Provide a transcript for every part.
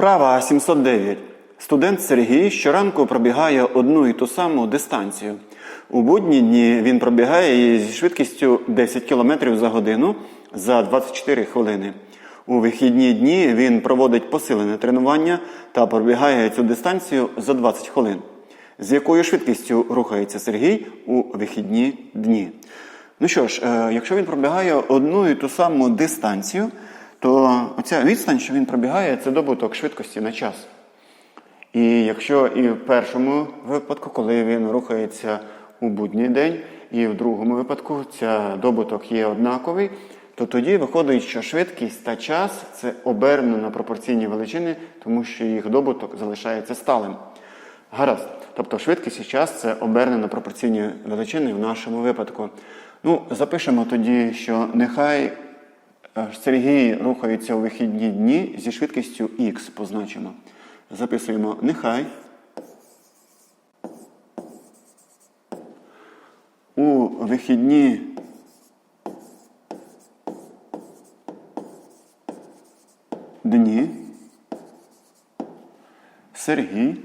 Вправа 709. Студент Сергій щоранку пробігає одну і ту саму дистанцію. У будні дні він пробігає її зі швидкістю 10 км за годину за 24 хвилини. У вихідні дні він проводить посилене тренування та пробігає цю дистанцію за 20 хвилин. З якою швидкістю рухається Сергій у вихідні дні? Ну що ж, е, якщо він пробігає одну і ту саму дистанцію, то оця відстань, що він пробігає, це добуток швидкості на час. І якщо і в першому випадку, коли він рухається у будній день, і в другому випадку ця добуток є однаковий, то тоді виходить, що швидкість та час це обернено пропорційні величини, тому що їх добуток залишається сталим. Гаразд. Тобто швидкість і час це обернено пропорційні величини в нашому випадку. Ну, запишемо тоді, що нехай Сергій рухається у вихідні дні зі швидкістю х позначимо. Записуємо нехай у вихідні дні Сергій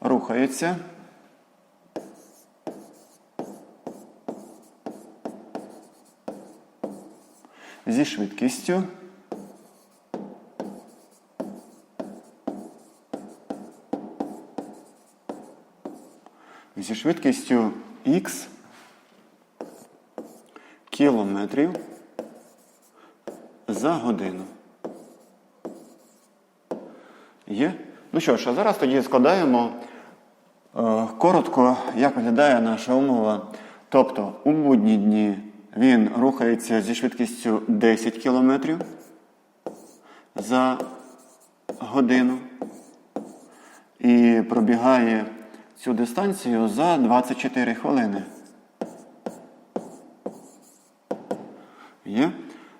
рухається зі швидкістю зі швидкістю х кілометрів за годину. Є? Ну що ж, а зараз тоді складаємо е, коротко, як виглядає наша умова. Тобто у будні дні він рухається зі швидкістю 10 км за годину і пробігає цю дистанцію за 24 хвилини. Є?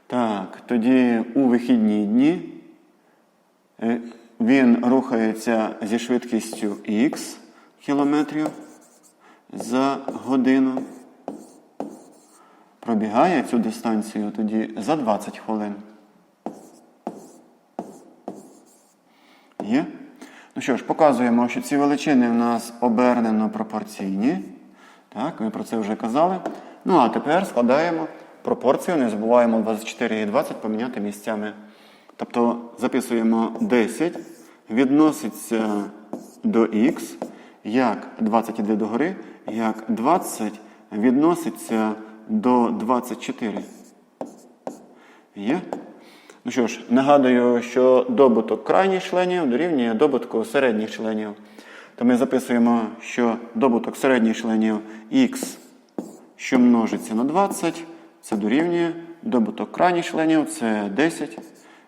Так, тоді у вихідні дні е, він рухається зі швидкістю х кілометрів за годину. Пробігає цю дистанцію тоді за 20 хвилин. Є? Ну що ж, показуємо, що ці величини в нас обернено пропорційні. Так, ми про це вже казали. Ну, а тепер складаємо пропорцію, не забуваємо 24 і 20 поміняти місцями. Тобто записуємо 10, відноситься до х, як 20 іде до гори, як 20 відноситься до 24. Є? Ну що ж, нагадую, що добуток крайніх членів дорівнює добутку середніх членів. То ми записуємо, що добуток середніх членів х, що множиться на 20, це дорівнює добуток крайніх членів це 10,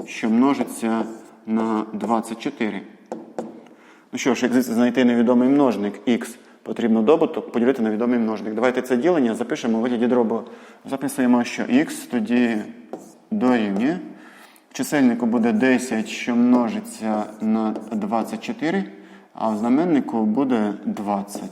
що множиться на 24. Ну що ж, як знайти невідомий множник х, потрібно добуток поділити на відомий множник. Давайте це ділення запишемо у вигляді дробу. Записуємо, що х тоді дорівнює. Чисельнику буде 10, що множиться на 24, а в знаменнику буде 20.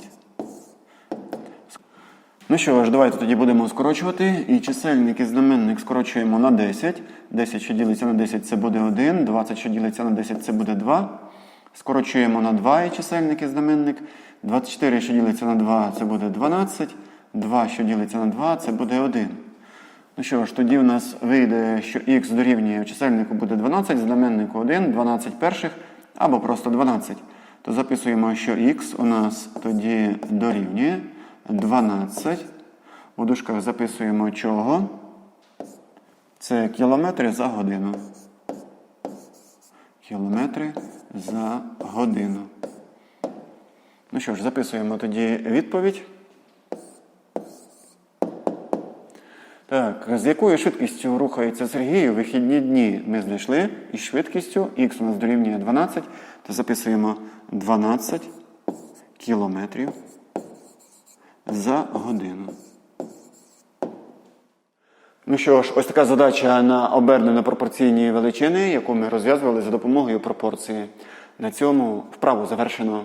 Ну що ж, давайте тоді будемо скорочувати. І чисельник і знаменник скорочуємо на 10. 10, що ділиться на 10, це буде 1. 20, що ділиться на 10, це буде 2. Скорочуємо на 2 і чисельник і знаменник. 24, що ділиться на 2, це буде 12. 2, що ділиться на 2, це буде 1. Ну що ж, тоді у нас вийде, що х дорівнює чисельнику буде 12, в знаменнику 1, 12 перших або просто 12. То записуємо, що х у нас тоді дорівнює 12. У дужках записуємо чого? Це кілометри за годину. Кілометри за годину. Ну що ж, записуємо тоді відповідь. Так, з якою швидкістю рухається Сергій у вихідні дні ми знайшли із швидкістю х у нас дорівнює 12, то записуємо 12 кілометрів за годину. Ну що ж, ось така задача на обернено пропорційні величини, яку ми розв'язували за допомогою пропорції. На цьому вправу завершено.